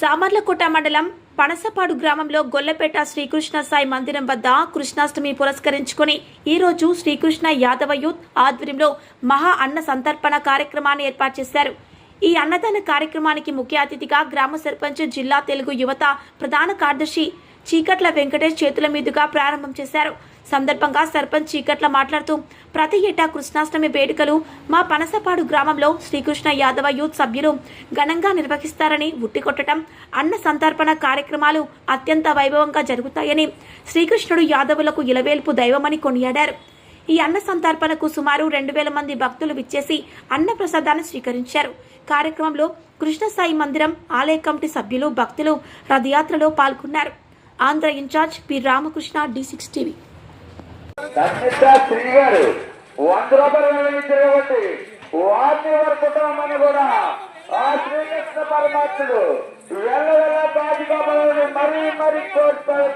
సామర్లకోట మండలం పనసపాడు గ్రామంలో గొల్లపేట శ్రీకృష్ణ సాయి మందిరం వద్ద కృష్ణాష్టమి పురస్కరించుకుని ఈరోజు శ్రీకృష్ణ యాదవ యూత్ ఆధ్వర్యంలో మహా అన్న సంతర్పణ కార్యక్రమాన్ని ఏర్పాటు చేశారు. ఈ అన్నదాన కార్యక్రమానికి ముఖ్య అతిథిగా గ్రామ సర్పంచ్ జిల్లా తెలుగు యువత ప్రధాన కార్యదర్శి చీకట్ల వెంకటేష్ చేతుల మీదుగా ప్రారంభం చేశారు. సందర్భంగా సర్పంచ్ చీకట్ల మాట్లాడుతూ ప్రతి ఏటా కృష్ణాష్టమి వేడుకలు మా పనసపాడు గ్రామంలో శ్రీకృష్ణ యాదవ యూత్ సభ్యులు ఘనంగా నిర్వహిస్తారని ఉట్టికొట్టడం అన్న సంతర్పణ కార్యక్రమాలు అత్యంత వైభవంగా జరుగుతాయని శ్రీకృష్ణుడు యాదవులకు ఇలవేల్పు దైవమని కొనియాడారు. ఈ అన్న సంతర్పణకు సుమారు రెండు వేల మంది భక్తులు విచ్చేసి అన్న ప్రసాదాన్ని స్వీకరించారు. కార్యక్రమంలో కృష్ణసాయి మందిరం ఆలయ కమిటీ సభ్యులు భక్తులు రథయాత్రలో పాల్గొన్నారు. Andhra in-charge P Ramakrishna D six TV పరమాత్ముడు ఎల్ల వెళ్ళ బాధిగా మరీ మరీ కోరుతాడు